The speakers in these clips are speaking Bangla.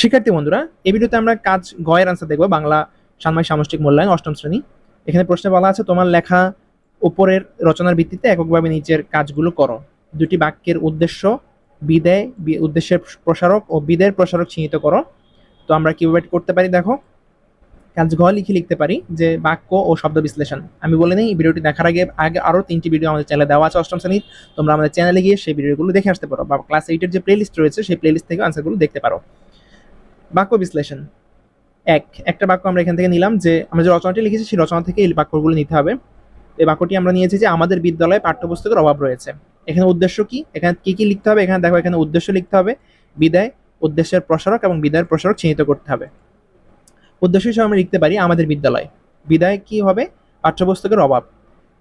শিক্ষার্থী বন্ধুরা, এই ভিডিওতে আমরা কাজ গয়ের আনসার দেখব, বাংলা সাময়িক সামষ্টিক মূল্যায়ন, অষ্টম শ্রেণি। এখানে প্রশ্নে বলা আছে, তোমার লেখা উপরের রচনার ভিত্তিতে এককভাবে নিচের কাজগুলো করো। দুটি বাক্যের উদ্দেশ্য, বিদায় উদ্দেশ্যের প্রসারক ও বিদায়ের প্রসারক চিহ্নিত করো। তো আমরা কীভাবে করতে পারি, দেখো। কাজ ঘ লিখে লিখতে পারি যে বাক্য ও শব্দ বিশ্লেষণ। আমি বলে নিই ভিডিওটি দেখার আগে আগে আরও তিনটি ভিডিও আমাদের চ্যানেলে দেওয়া আছে অষ্টম শ্রেণির। তোমরা আমাদের চ্যানেলে গিয়ে সেই ভিডিওগুলো দেখে আসতে পারো বা ক্লাস এইটের যে প্লেলিস্ট রয়েছে, সেই প্লেলিস্ট থেকে আনসারগুলো দেখতে পারো। বাক্য বিশ্লেষণ। এক, একটা বাক্য আমরা এখান থেকে নিলাম যে আমরা যে রচনাটি লিখেছি, সেই রচনা থেকে এই বাক্যগুলো নিতে হবে। এই বাক্যটি আমরা নিয়েছি যে আমাদের বিদ্যালয়ে পাঠ্যপুস্তকের অভাব রয়েছে। এখানে উদ্দেশ্য কি? এখানে কি কি লিখতে হবে? এখানে দেখো, এখানে উদ্দেশ্য লিখতে হবে। বিদায়, উদ্দেশ্যের প্রসারক এবং বিদায়ের প্রসারক চিহ্নিত করতে হবে। উদ্দেশ্য হিসেবে আমরা লিখতে পারি আমাদের বিদ্যালয়। বিদায় কি হবে? পাঠ্যপুস্তকের অভাব।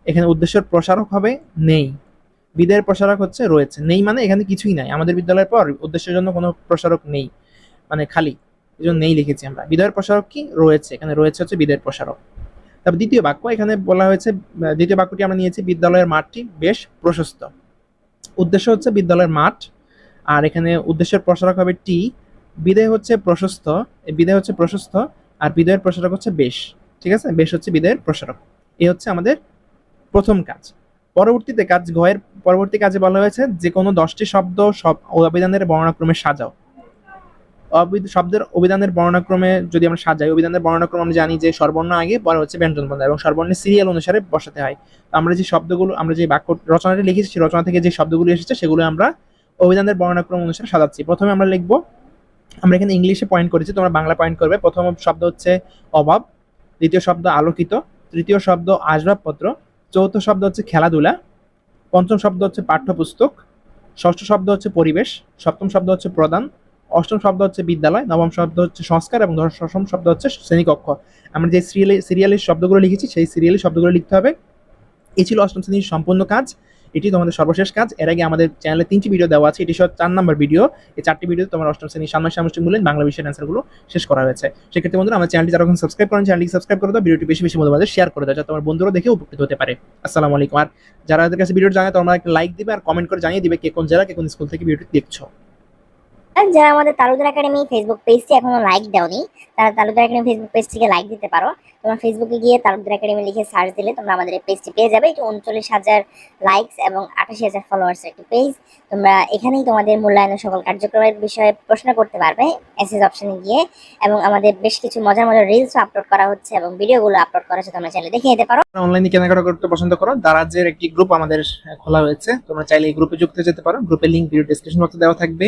এখানে উদ্দেশ্যের প্রসারক হবে নেই। বিদায়ের প্রসারক হচ্ছে রয়েছে। নেই মানে এখানে কিছুই নাই। আমাদের বিদ্যালয়ের পর উদ্দেশ্যের জন্য কোনো প্রসারক নেই। মানে খালি। এই জন্য নেই লিখেছি আমরা। বিদায়ের প্রসারক কি? রয়েছে। এখানে রয়েছে হচ্ছে বিদায়ের প্রসারক। তারপর দ্বিতীয় বাক্য, এখানে বলা হয়েছে দ্বিতীয় বাক্যটি আমরা নিয়েছি, বিদ্যালয়ের মাঠটি বেশ প্রশস্ত। উদ্দেশ্য হচ্ছে বিদ্যালয়ের মাঠ, আর এখানে উদ্দেশ্যের প্রসারক হবে টি। বিদায় হচ্ছে প্রশস্ত বিদায় হচ্ছে প্রশস্ত, আর বিদয়ের প্রসারক হচ্ছে বেশ। ঠিক আছে? বেশ হচ্ছে বিদায়ের প্রসারক। এ হচ্ছে আমাদের প্রথম কাজ। পরবর্তীতে কাজ ঘয়ের, পরবর্তী কাজে বলা হয়েছে যে কোনো দশটি শব্দ সব অভিধানের বর্ণাক্রমে সাজাও। শব্দের অভিধানের বর্ণাক্রমে যদি আমরা সাজাই, অভিধানের বর্ণাক্রম আমরা জানি যে সর্বর্ণ আগে, পরে হচ্ছে ব্যঞ্জন বর্ণ এবং স্বরবর্ণের সিরিয়াল অনুসারে বসাতে হয়। তো আমরা যে শব্দগুলো, আমরা যে বাক্য রচনাটি লিখেছি, সেই রচনা থেকে যে শব্দগুলো এসেছে, সেগুলো আমরা অভিধানের বর্ণাক্রম অনুসারে সাজাচ্ছি। প্রথমে আমরা লিখব, আমরা এখানে ইংলিশে পয়েন্ট করেছি, তোমরা বাংলা পয়েন্ট করবে। প্রথম শব্দ হচ্ছে অভাব, দ্বিতীয় শব্দ আলোকিত, তৃতীয় শব্দ আসবাবপত্র চৌথ শব্দ হচ্ছে খেলাধুলা, পঞ্চম শব্দ হচ্ছে পাঠ্যপুস্তক, ষষ্ঠ শব্দ হচ্ছে পরিবেশ, সপ্তম শব্দ হচ্ছে প্রদান অষ্টম শব্দ হচ্ছে বিদ্যালয়, নবম শব্দ হচ্ছে সংস্কার এবং দশম শব্দ হচ্ছে শ্রেণীকক্ষ। আমরা যে সিরিয়ালে, সিরিয়ালের শব্দগুলো লিখেছি, সেই সিরিয়ালের শব্দগুলো লিখতে হবে। এই ছিল অষ্টম শ্রেণির সম্পূর্ণ কাজ। এটি তোমাদের সর্বশেষ কাজ। এর আগে আমাদের চ্যানেলে তিনটি ভিডিও দেওয়া আছে। এটি সব চার নম্বর ভিডিও এই চারটি ভিডিও তোমার অষ্টম শ্রেণির সামনে সামষ্টিক মূল্যায়ন বাংলা বিষয়ের অ্যান্সারগুলো শেষ করা হয়েছে। সেক্ষেত্রে বন্ধুরা, আমার চ্যানেলটি যারা সাবস্ক্রাইব করেন চ্যানেলটি সাবস্ক্রাইব করে দাও। ভিডিওটি বেশি বেশি মধ্যে শেয়ার করে দাও, যাতে তোমার বন্ধুরা দেখে উপকৃত হতে পারে। আসসালামু আলাইকুম। আর যারা কাছে ভিডিও জানে, তোমরা একটা লাইক দিবে আর কমেন্ট করে জানিয়ে দিবে কে কোন জেলা, কে কোন স্কুল থেকে ভিডিওটি দেখছ। আর যারা আমাদের তালুদার একাডেমি ফেসবুক পেজটি এখনও লাইক দাওনি, তারা তালুদার একাডেমি ফেসবুক পেজটিকে লাইক দিতে পারো। তোমরা ফেসবুকে গিয়ে তালুদার একাডেমি লিখে সার্চ দিলে তোমরা আমাদের এই পেজটি পেয়ে যাবে। এটি উনচল্লিশ হাজার লাইকস এবং আঠাশি হাজার ফলোয়ার্স একটি পেজ তোমরা এখানেই তোমাদের মূল্যায়নের সকল কার্যক্রমের বিষয়ে প্রশ্ন করতে পারবে এসএস অপশনে গিয়ে। এবং আমাদের বেশ কিছু মজার মজার রিলসও আপলোড করা হচ্ছে এবং ভিডিওগুলো আপলোড করা হচ্ছে, তোমরা চাইলে দেখে নিতে পারো। অনলাইনে কেনাকাটা করতে পছন্দ করো। দারাজের একটি গ্রুপ আমাদের খোলা হয়েছে। তোমরা চাইলে এই গ্রুপে যুক্ত যেতে পারো। গ্রুপের লিংক ভিডিও ডেসক্রিপশন বক্সে দেওয়া থাকবে।